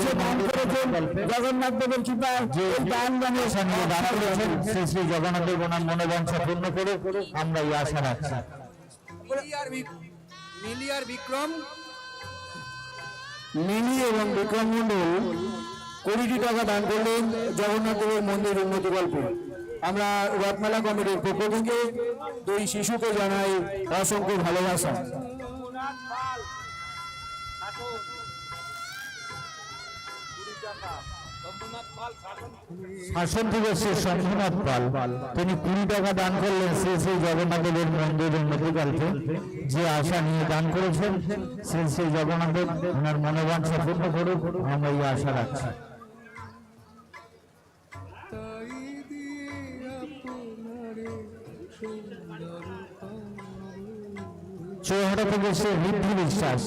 এসে দান করেছেন। জগন্নাথ দেবের কৃপায় এই দান দানে সঙ্গে দান করেছেন। শ্রী শ্রী জগন্নাথ দেব ওনার মনোবাঞ্ছা পূর্ণ করে আমরা এই আশা রাখছি। মিলিয়ার বিক্রম। মিনি এবং বিক্রম মন্ডল কোটি টাকা দান করলেন জগন্নাথ দেবের মন্দির উন্নতি গল্পে। আমরা রথমেলা কমিটির পক্ষ থেকে দুই শিশুকে জানাই অসংখ্য ভালোবাসা। শাসন থেকে শ্রী শম্ভুনাথ পাল তিনি কুড়ি টাকা দান করলেন শ্রী শ্রী জগন্নাথ দেবের মন্দির উন্নতিকালকে যে আশা নিয়ে দান করেছেন শ্রী শ্রী জগন্নাথ দেব ওনার মনোবাঞ্ছা পূর্ণ করুক আমরা এই আশা রাখছি। চৌহাটা থেকে শ্রী ঋদ্ধি বিশ্বাস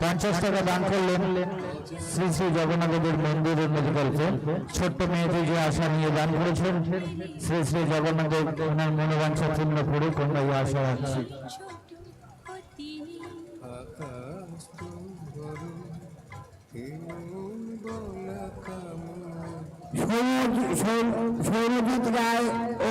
পঞ্চাশ টাকা দান করলেন। শ্রী শ্রী জগন্নাথ মন্দিরের মন্দির উন্নতিকল্পে ছোট্ট মেয়েটি যে আশা নিয়ে দান করেছেন শ্রী শ্রী জগন্নাথ দেব ওনার মনোবাঞ্ছা পূর্ণ করে এই আশা রাখছি। সৌরজিৎ রায় ও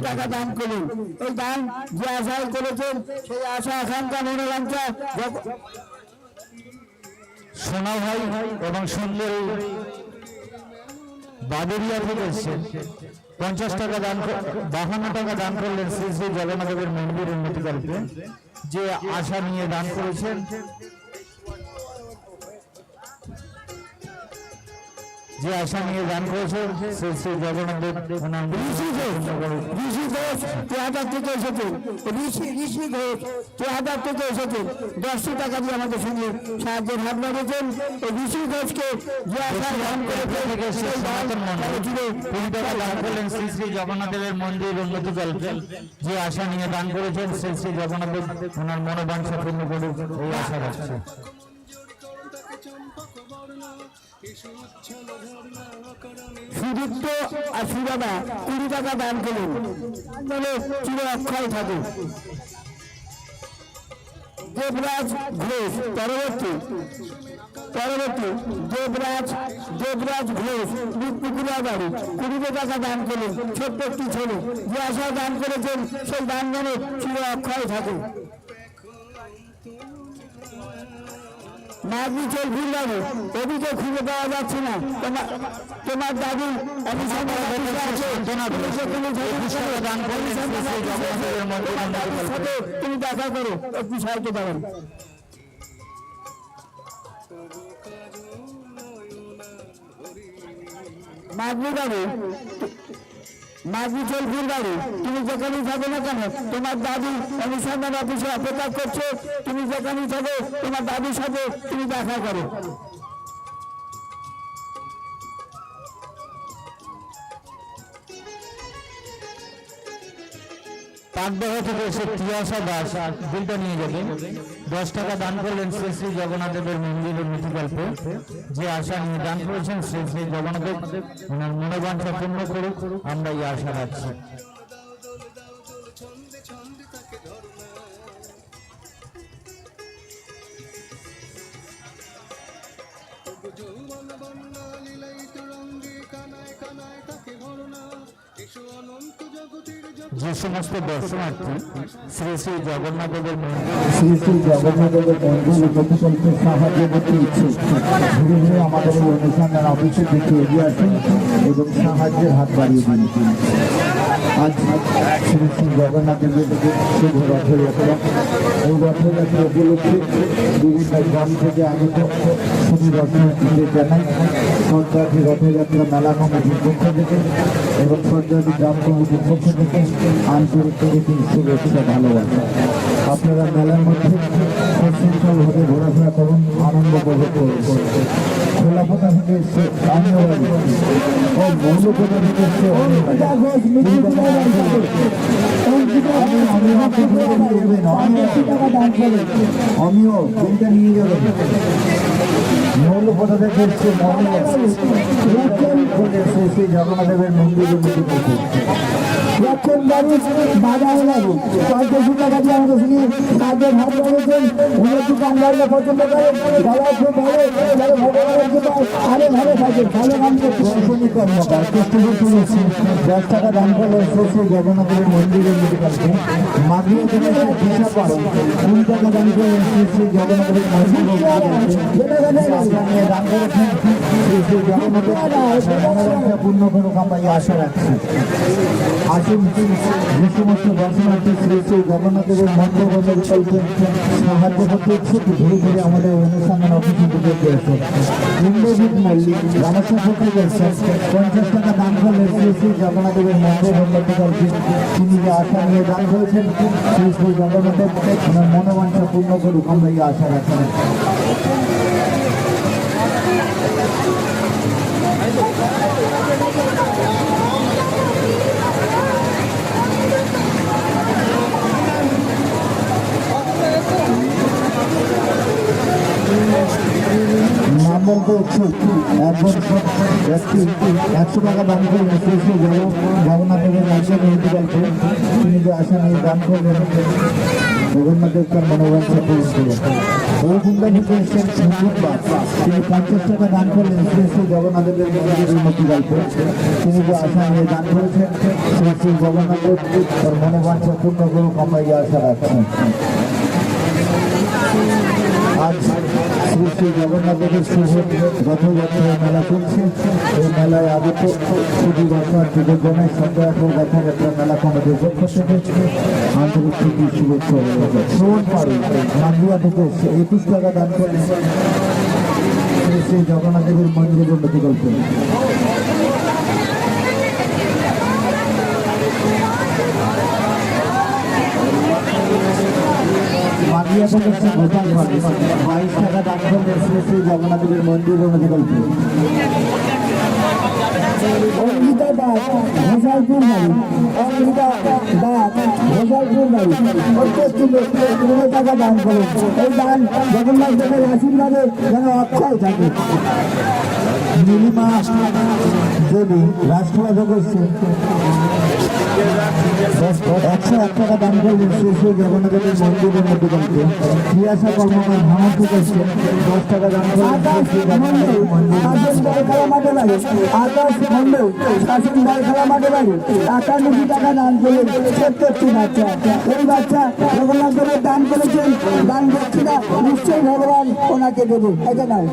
টাকা দান করলেন। এই দান যে আশায় করেছেন সেই আশা আকাঙ্ক্ষা মনোবাঞ্ছা যত- সোনা ভাই এবং সুন্দর বাদুরিয়া থেকে পঞ্চাশ টাকা দান বাহান্ন টাকা দান করলেন শ্রী শ্রী জগন্নাথ দেবের মন্দির উন্নতিকালকে যে আশা নিয়ে দান করেছেন যে আশা নিয়ে দান করেছেন শ্রী শ্রী জগন্নাথ দেব ঋষি ঘোষ ঋষি ঘোষ তেহাটার থেকে এসেছেন ঋষি ঋষি ঘোষ তেহাটার থেকে এসেছেন দশটি টাকা দিয়ে আমাদের সঙ্গে সাহায্যের হাত বাড়িয়েছেন। ঋষি ঘোষকে যে আশা করেছে দান করলেন শ্রী শ্রী জগন্নাথ দেবের মন্দির উন্নতি কল্পে যে আশা নিয়ে দান করেছেন শ্রী শ্রী জগন্নাথ দেব ওনার মনোবাঞ্ছা পূর্ণ করুক এই আশা রাখছে। দেবরাজ ঘোষ, পরবর্তী পরবর্তী, দেবরাজ দেবরাজ ঘোষ পুকুরা বাড়ি, কুড়ি টাকা দান করলেন ছোট্ট একটি ছেলে, যে আশা দান করেছেন, সেই দান দানে চির অক্ষয় থাকে মাঝি চল ভুল যাবে ওদিকে খুঁজে পাওয়া যাচ্ছে না তোমার তোমার অফিসে তুমি দেখা করো একটু সাহায্য পাবেন মাঝি বাড়ি তুমি না কেন তোমার তুমি সাথে তুমি দেখা করো। পাকবাহা থেকে এসে তিয়াসা দাস বিলটা নিয়ে যাবে দশ টাকা দান করলেন শ্রী শ্রী জগন্নাথ দেবের মন্দির উন্নতি গল্পে যে আশা নিয়ে দান করেছেন শ্রী শ্রী জগন্নাথ দেব ওনার মনোবাঞ্ছা পূর্ণ করুক, আমরা এই আশা রাখছি। যে সমস্ত দর্শনার্থী শ্রী শ্রী জগন্নাথ দেবের মন্দির শ্রী শ্রী জগন্নাথের মন্দির প্রতিকল্পে সাহায্য করতে ইচ্ছুক। ধীরে ধীরে আমাদের এই অনুষ্ঠানের অফিসে দিকে এগিয়ে আসুন এবং সাহায্যের হাত বাড়িয়ে দিন। আজ শ্রী শ্রী জগন্নাথ দেবের শুভ রথযাত্রা। এই রথযাত্রা উপলক্ষে বিভিন্ন গ্রাম থেকে আগত শুধু রথযাত্রীদের জানাই সরকারি রথযাত্রা মেলা কমিটির পক্ষ থেকে এবং সরকারি গ্রাম কমিটির পক্ষ থেকে আন্তরিক প্রীতি শুভেচ্ছা ভালোবাসা আপনারা মেলার মধ্যে সশৃঙ্খলভাবে ঘোরাফেরা করুন আনন্দ উপভোগ করুন আমিও কোনটা নিয়ে যাবেন জগন্নাথদেবের মন্দিরের মধ্যে থেকে লক্ষণ পঞ্চাশ টাকা দিয়ে শুনি ধরেছেন উন্নতি কান্ডাররা পছন্দ করে গলা খুব ভালো আরও ভালো থাকে ভালো কাম করছে দর্শনী কর্মকার কৃষ্ণপুর দশ টাকা দান করলে শ্রী জগন্নাথের মন্দিরের মেডিকেলকে মাগিয়ে থেকে দিশা পারো কুড়ি টাকা দান করলে শ্রী শ্রী জগন্নাথের মন্দিরের দান করেছেন শ্রী শ্রী জগন্নাথের পূর্ণ করুক আমরা এই আশা রাখছি। আসুন। যে সমস্ত দর্শনার্থী শ্রী শ্রী জগন্নাথের মন্দির মেডিকেলকে সাহায্য করতে ইচ্ছুক, ধীরে ধীরে আমাদের অনুষ্ঠানের অফিসে ঢুকে দিয়েছে ইন্দ্রজিৎ মল্লিক রামেশ্বর গেছেন পঞ্চাশ টাকা দান করলে শ্রী শ্রী আশা নিয়ে দান করেছেন শ্রী জগন্নাথের মনোবাঞ্ছা পূর্ণ করুক, আমরা এই বলতে ইচ্ছুক একজন একশো টাকা দান করলেন শ্রী শ্রী জগ- জগন্নাথের রাজ্যের মেডিকেলকে তিনি যে আশা নিয়ে দান করলেন জগন্নাথের তার মনোবাঞ্ছা পূরণ করলেন এসেছেন সঞ্জীব তিনি পঞ্চাশ টাকা দান করলেন শ্রী শ্রী জগন্নাথের উন্নতি গল্পে তিনি যে আশা নিয়ে দান করেছেন শ্রী শ্রী জগন্নাথের তার মনোবাঞ্ছা পূর্ণ করুক আমরা এই আশা রাখছি আজ শ্রী জগন্নাথের শুভ রথযাত্রা মেলা চলছে। এই মেলায় আগত শুধু জন্য সন্ধ্যা এখন রথযাত্রা মেলা কমিটির পক্ষ থেকে আন্তরিক প্রীতি, শুভেচ্ছা শ্রবণ থেকে একুশ টাকা দান করে শ্রী শ্রী জগন্নাথের মন্দিরের উন্নতি করছেন মাগিয়া থেকে শ্রী গোপাল ভাটি বাইশ টাকা শ্রী শ্রী জগন্নাথের মন্দিরের উন্নতি করছেন অঙ্গিতা দাস ঘোষালপুর বাড়ি অঙ্গিতা দাস ঘোষালপুর বাড়ি প্রত্যেক টাকা দান করেন এই দেবের আশীর্বাদে যেন অক্ষয় থাকে নীলিমা দেবী রাষ্ট্রবাদ করছে একশো এক টাকা দান করলেন শ্রী শ্রী জগন্নাথের মন্দিরের মধ্যে করতে ক্রিয়াশা কর্মকার ভাঙাতে করছে দশ টাকা বাড়ি একানব্বই টাকা দান করলেন সত্তরটি বাচ্চা। এই বাচ্চা জগন্নাথ দান করেছেন, দান করছি না, নিশ্চয়ই ভগবান ওনাকে দেবে। এটা নাও